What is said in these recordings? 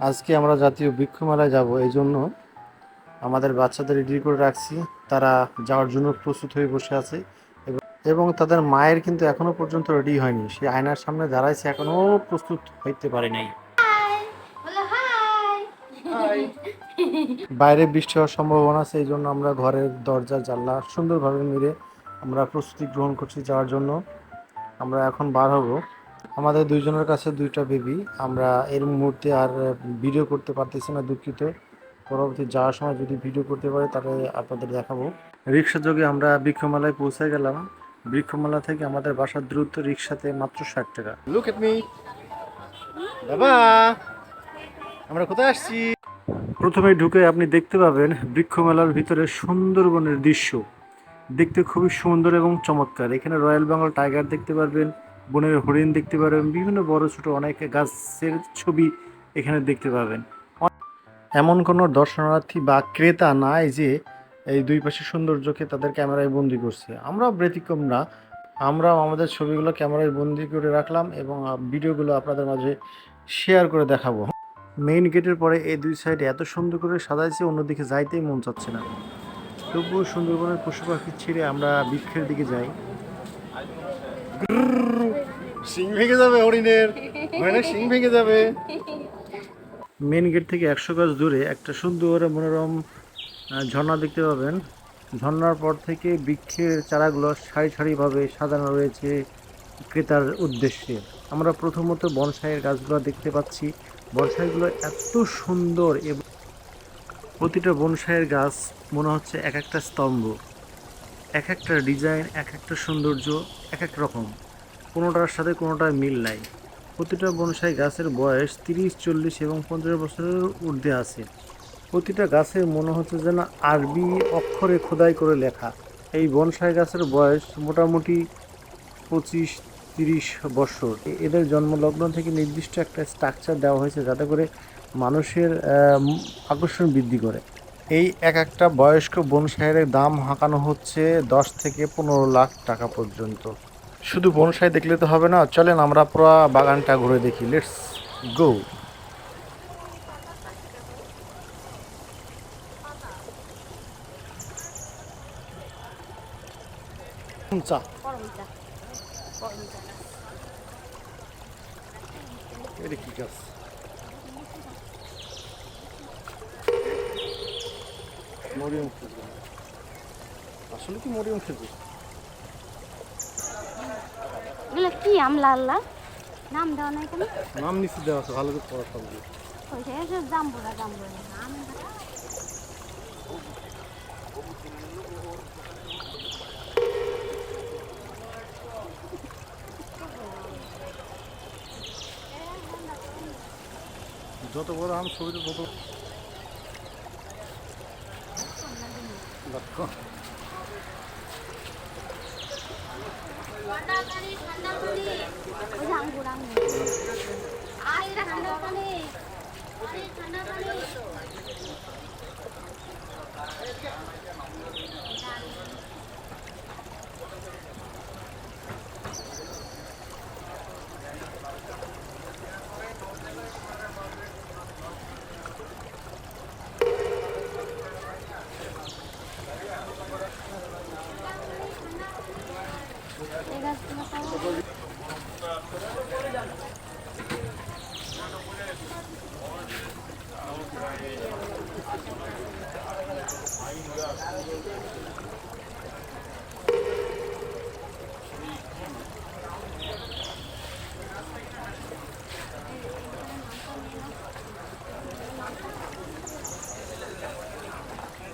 আজকে আমরা জাতীয় বৃক্ষ মেলায় যাব, এই জন্য আমাদের বাচ্চাদের রেডি করে রাখছি। তারা যাওয়ার জন্য প্রস্তুত হয়ে বসে আছে এবং- এবং তাদের মায়ের কিন্তু এখনও পর্যন্ত রেডি হয়নি। সে আয়নার সামনে দাঁড়াইছে, এখনও প্রস্তুত হইতে পারে নাই। বাইরে বৃষ্টি হওয়ার সম্ভাবনা আছে, এই জন্য আমরা ঘরের দরজা, জানলা সুন্দরভাবে মিলে আমরা প্রস্তুতি গ্রহণ করছি যাওয়ার জন্য। আমরা এখন বার হব। আমাদের দুইজনের কাছে দুইটা বেবি আমরা এর মুহূর্তে আর ভিডিও করতে পারতেছি না দুঃখিত। পরবর্তী যাওয়ার সময় যদি ভিডিও করতে পারি তাহলে আপনাদের দেখাবো। রিক্সা যোগে আমরা বৃক্ষমেলায় পৌঁছে গেলাম। বৃক্ষমেলা থেকে আমাদের বাসার দ্রুত রিক্সাতে মাত্র ষাট টাকা। লুক এট মি বাবা আমরা কোথায় আসছি? প্রথমে ঢুকে আপনি দেখতে পাবেন বৃক্ষমেলার ভিতরে সুন্দরবনের দৃশ্য। দেখতে খুবই সুন্দর এবং চমৎকার। এখানে রয়্যাল বেঙ্গল টাইগার দেখতে পারবেন। বনের হরিণ দেখতে পারবেন, বিভিন্ন বড় ছোট অনেক গাছের ছবি এখানে দেখতে পাবেন। এমন কোনো দর্শনার্থী বা ক্রেতা নাই যে এই দুই পাশে সৌন্দর্যকে তাদের ক্যামেরায় বন্দি করছে। আমরা ব্যতিক্রম না। আমরাও আমাদের ছবিগুলো ক্যামেরায় বন্দি করে রাখলাম এবং ভিডিওগুলো আপনাদের মাঝে শেয়ার করে দেখাবো। মেইন গেটের পরে এই দুই সাইডে এত সুন্দর করে সাজাইছে, অন্যদিকে যাইতেই মন চাচ্ছে না। তবুও সুন্দরবনের পশু পাখি ছেড়ে আমরা বৃক্ষের দিকে যাই। সিং ভেঙে যাবে হরিণের। হরিণের সিং ভেঙে যাবে। মেন গেট থেকে একশো গজ দূরে একটা সুন্দর মনোরম ঝর্ণা দেখতে পাবেন। ঝর্ণার পর থেকে বৃক্ষের চারাগুলো সারি সারিভাবে সাজানো রয়েছে ক্রেতার উদ্দেশ্যে। আমরা প্রথমত বনসাইয়ের গাছগুলো দেখতে পাচ্ছি। বনসাইগুলো এত সুন্দর এবং প্রতিটা বনসাইয়ের গাছ মনে হচ্ছে এক একটা স্তম্ভ। এক একটা ডিজাইন এক একটা সৌন্দর্য এক এক রকম। কোনোটার সাথে কোনোটার মিল নাই। প্রতিটা বনসাই গাছের বয়স তিরিশ, চল্লিশ এবং পঞ্চাশ বছরের ঊর্ধ্বে আছে। প্রতিটা গাছের মনে হচ্ছে যেন আরবি অক্ষরে খোদাই করে লেখা। এই বনসাই গাছের বয়স মোটামুটি পঁচিশ, তিরিশ বছর। এদের জন্মলগ্ন থেকে নির্দিষ্ট একটা স্ট্রাকচার দেওয়া হয়েছে যাতে করে মানুষের আকর্ষণ বৃদ্ধি করে। এই এক একটা বয়স্ক বনসাইয়ের দাম হাঁকানো হচ্ছে দশ থেকে পনেরো লাখ টাকা পর্যন্ত। শুধু বনসাই দেখলে তো হবে না চলেন আমরা পুরো বাগানটা ঘুরে দেখি। লেটস গো চা। করমচা করমচা এটা কি গাছ? মরিয়ম খেজুর। আসলে কি মরিয়ম খেজুর? এগুলো কি আমলা আল্লাহ নাম দেওয়া নাই কেন? নাম নিচে দেওয়া আছে ভালো করে পড়া থাকবে। ওইটা এসব জাম্বুরা জাম্বুরা নাম। যত বড় আম ছবিটা তত 넣고. 간다더니 간다더니 어디 안 고랑 아이다 간다더니 아이 간다더니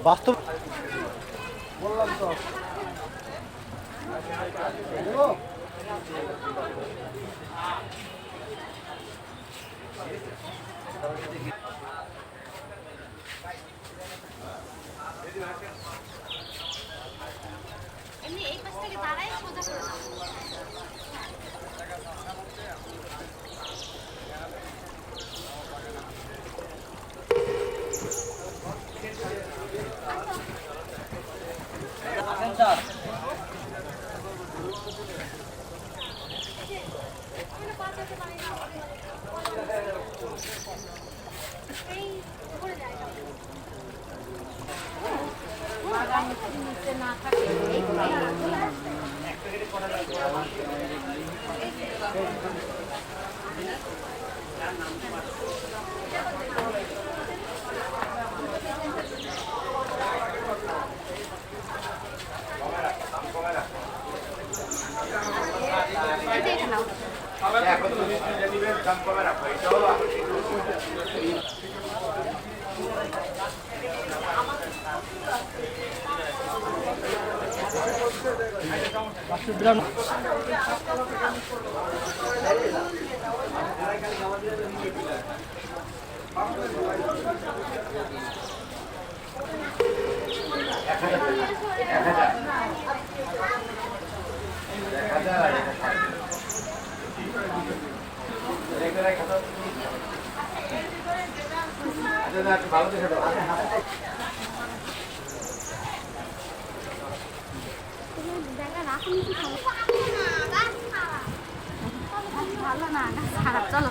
বাস্তব বললাম তো এমনি নিচে না থাকে এই তুমি দেখা রাখুন কি ভালো না গাছ খারাপ চলো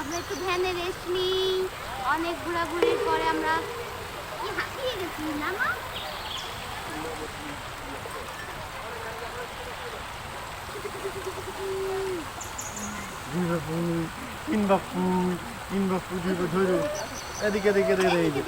আমরা একটু ভ্যানে রেস্ট নিই অনেক ঘোরাঘুরির পরে আমরা কি হাঁপিয়ে গেছি না মা ফুল কিংবা ফুল কিংবা ফুল এদিকে এদিকে এদিকে।